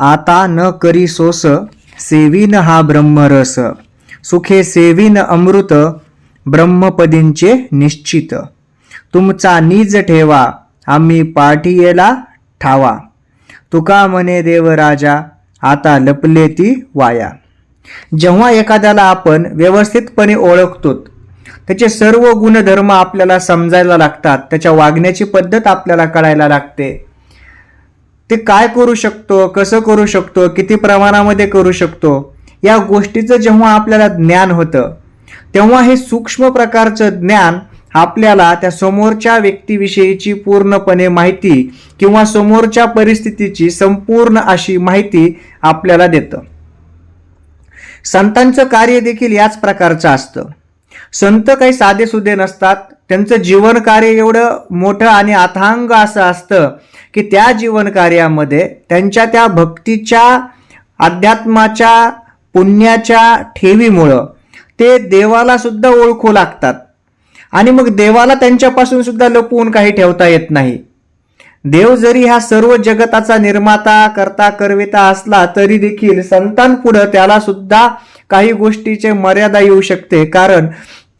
आता न करी सोस सेवीन हा ब्रह्मरस. सुखे सेवीन अमृत ब्रह्मपदींचे निश्चित. तुमचा निज ठेवा आम्ही पाठीयेला ठावा. तुका म्हणे देवराजा आता लपले ती वाया. जेव्हा एखाद्याला आपण व्यवस्थितपणे ओळखतो त्याचे सर्व गुणधर्म आपल्याला समजायला लागतात त्याच्या वागण्याची पद्धत आपल्याला कळायला लागते. ते काय करू शकतो कसं करू शकतो किती प्रमाणामध्ये करू शकतो या गोष्टीचं जेव्हा आपल्याला ज्ञान होतं तेव्हा हे सूक्ष्म प्रकारचं ज्ञान आपल्याला त्या समोरच्या व्यक्तीविषयीची पूर्णपणे माहिती किंवा समोरच्या परिस्थितीची संपूर्ण अशी माहिती आपल्याला देतं. संतांचं कार्य देखील याच प्रकारचं असतं. संत काही साधेसुधे नसतात त्यांचं जीवनकार्य एवढं मोठं आणि अथांग असं असतं की त्या जीवन कार्यामध्ये त्यांच्या त्या भक्तीच्या अध्यात्माच्या पुण्याच्या ठेवीमुळं ते देवाला सुद्धा ओळखू लागतात. आणि मग देवाला त्यांच्यापासून सुद्धा लपवून काही ठेवता येत नाही. देव जरी हा सर्व जगताचा निर्माता करता करविता असला तरी देखील संतांपुढं त्याला सुद्धा काही गोष्टीचे मर्यादा येऊ शकते. कारण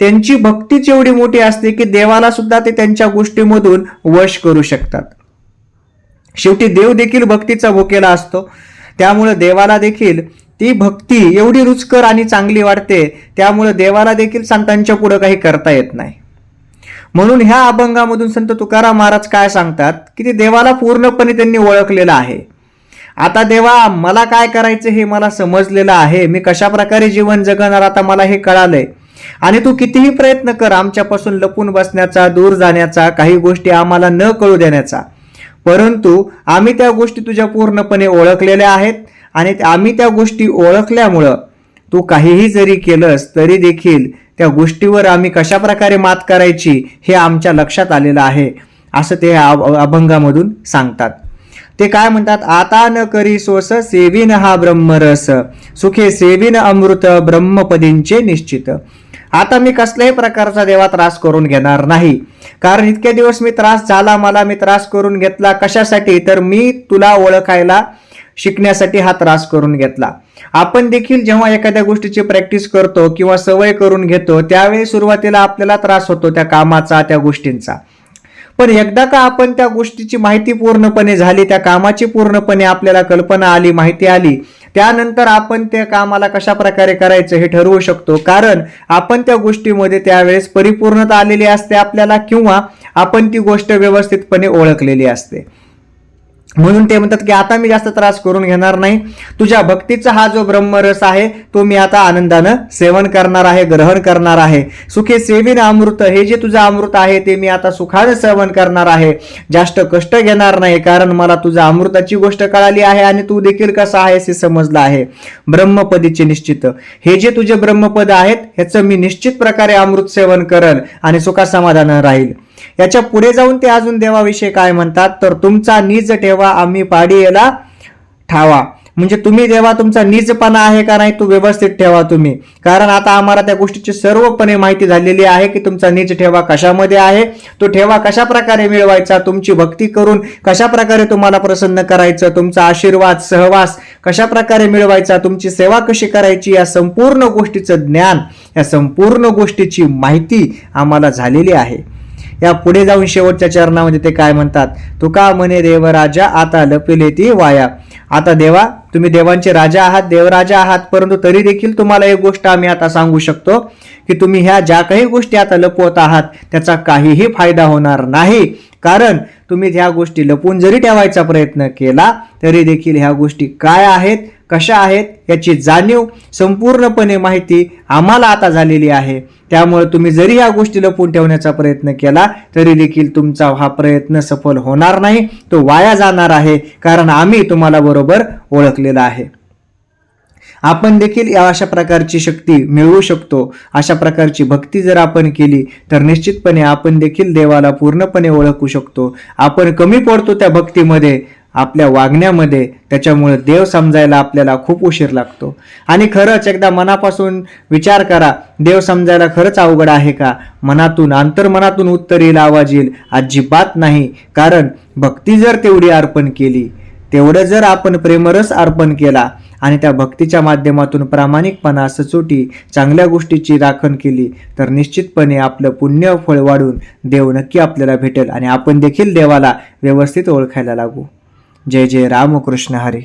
त्यांची भक्तीच एवढी मोठी असते की देवाला सुद्धा ते त्यांच्या गोष्टीमधून वश करू शकतात. शेवटी देव देखील भक्तीचा भुकेला असतो. त्यामुळे देवाला देखील ती भक्ती एवढी रुचकर आणि चांगली वाटते त्यामुळे देवाला देखील संतांच्या पुढं काही करता येत नाही. म्हणून ह्या अभंगामधून संत तुकाराम महाराज काय सांगतात? की ते देवाला पूर्णपणे त्यांनी ओळखलेलं आहे. आता देवा मला काय करायचं हे मला समजलेलं आहे. मी कशा प्रकारे जीवन जगणार? आता मला हे कळालंय. आणि तू कितीही प्रयत्न कर आमच्यापासून लपून बसण्याचा दूर जाण्याचा काही गोष्टी आम्हाला न कळू देण्याचा. परंतु आम्ही त्या गोष्टी तुझ्या पूर्णपणे ओळखलेल्या आहेत आणि आम्ही त्या गोष्टी ओळखल्यामुळं तू काहीही जरी केलंस तरी देखील त्या गोष्टीवर आम्ही कशा प्रकारे मात करायची हे आमच्या लक्षात आलेलं आहे असं ते अभ- अभंगामधून सांगतात. ते काय म्हणतात? आता न करी सोस सेविन हा ब्रह्मरस सुखे सेविन अमृत ब्रह्मपदींचे निश्चित. आता मी कसल्याही प्रकारचा देवा त्रास करून घेणार नाही. कारण इतके दिवस मी त्रास झाला मला मी त्रास करून घेतला. कशासाठी? तर मी तुला ओळखायला शिकण्यासाठी हा त्रास करून घेतला. आपण देखील जेव्हा एखाद्या गोष्टीची प्रॅक्टिस करतो किंवा सवय करून घेतो त्यावेळी सुरुवातीला आपल्याला त्रास होतो त्या कामाचा त्या गोष्टींचा. पण एकदा का आपण त्या गोष्टीची माहिती पूर्णपणे झाली त्या कामाची पूर्णपणे आपल्याला कल्पना आली माहिती आली त्यानंतर आपण त्या कामाला कशा प्रकारे करायचं हे ठरवू शकतो? कारण आपण त्या गोष्टीमध्ये त्यावेळेस परिपूर्णता आलेली असते आपल्याला किंवा आपण ती गोष्ट व्यवस्थितपणे ओळखलेली असते. म्हणून ते म्हणतात की आता मी जास्त त्रास करून घेणार नाही. तुझ्या भक्तीचा हा जो ब्रह्मरस आहे तो मी आता आनंदानं सेवन करणार आहे ग्रहण करणार आहे. सुखे सेविन अमृत हे जे तुझं अमृत आहे ते मी आता सुखानं सेवन करणार आहे. जास्त कष्ट घेणार नाही कारण मला तुझा अमृताची गोष्ट कळाली आहे आणि तू देखील कसा आहेस हे समजलं आहे. ब्रह्मपदीचे निश्चित. हे जे तुझे ब्रह्मपद आहेत ह्याचं मी निश्चित प्रकारे अमृत सेवन करल आणि सुखासमाधान राहील. याच्यापुढे जाऊन ते अजून देवाविषयी काय म्हणतात? तर तुमचा निज ठेवा आम्ही पाडी याला ठावा. म्हणजे तुम्ही देवा तुमचा निजपणा आहे का नाही तो व्यवस्थित ठेवा तुम्ही. कारण आता आम्हाला त्या गोष्टीची सर्वपणे माहिती झालेली आहे की तुमचा निज ठेवा कशामध्ये आहे तो ठेवा कशा प्रकारे मिळवायचा तुमची भक्ती करून कशा प्रकारे तुम्हाला प्रसन्न करायचं तुमचा आशीर्वाद सहवास कशा प्रकारे मिळवायचा तुमची सेवा कशी करायची या संपूर्ण गोष्टीचं ज्ञान या संपूर्ण गोष्टीची माहिती आम्हाला झालेली आहे. या पुढे जाऊन शेवटच्या चरणामध्ये ते काय म्हणतात? तुका म्हणे देवराजा आता लपिले ती वाया. आता देवा तुम्ही देवांचे राजा आहात देवराजा आहात परंतु तरी देखील तुम्हाला एक गोष्ट आम्ही आता सांगू शकतो की तुम्ही ह्या ज्या काही गोष्टी आता लपवत आहात त्याचा काहीही फायदा होणार नाही. कारण तुम्ही ह्या गोष्टी लपवून जरी ठेवायचा प्रयत्न केला तरी देखील ह्या गोष्टी काय आहेत? कशा आहेत याची जाणीव संपूर्णपणे माहिती आम्हाला आता झालेली आहे. त्यामुळे तुम्ही जरी या गोष्टी लपून ठेवण्याचा प्रयत्न केला तरी देखील तुमचा हा प्रयत्न सफल होणार नाही. तो वाया जाणार आहे कारण आम्ही तुम्हाला बरोबर ओळखलेला आहे. आपण देखील या अशा प्रकारची शक्ती मिळवू शकतो. अशा प्रकारची भक्ती जर आपण केली तर निश्चितपणे आपण देखील देवाला पूर्णपणे ओळखू शकतो. आपण कमी पडतो त्या भक्तीमध्ये आपल्या वागण्यामध्ये. त्याच्यामुळे देव समजायला आपल्याला खूप उशीर लागतो. आणि खरंच एकदा मनापासून विचार करा देव समजायला खरंच अवघड आहे का? मनातून अंतर्मनातून उत्तर येईल आवाज येईल. अजिबात नाही. कारण भक्ती जर तेवढी अर्पण केली तेवढं जर आपण प्रेमरस अर्पण केला आणि त्या भक्तीच्या माध्यमातून प्रामाणिकपणा सचोटी चांगल्या गोष्टीची राखण केली तर निश्चितपणे आपलं पुण्य फळ वाढून देव नक्की आपल्याला भेटेल आणि आपण देखील देवाला व्यवस्थित ओळखायला लागू. जय जय रामकृष्ण हरी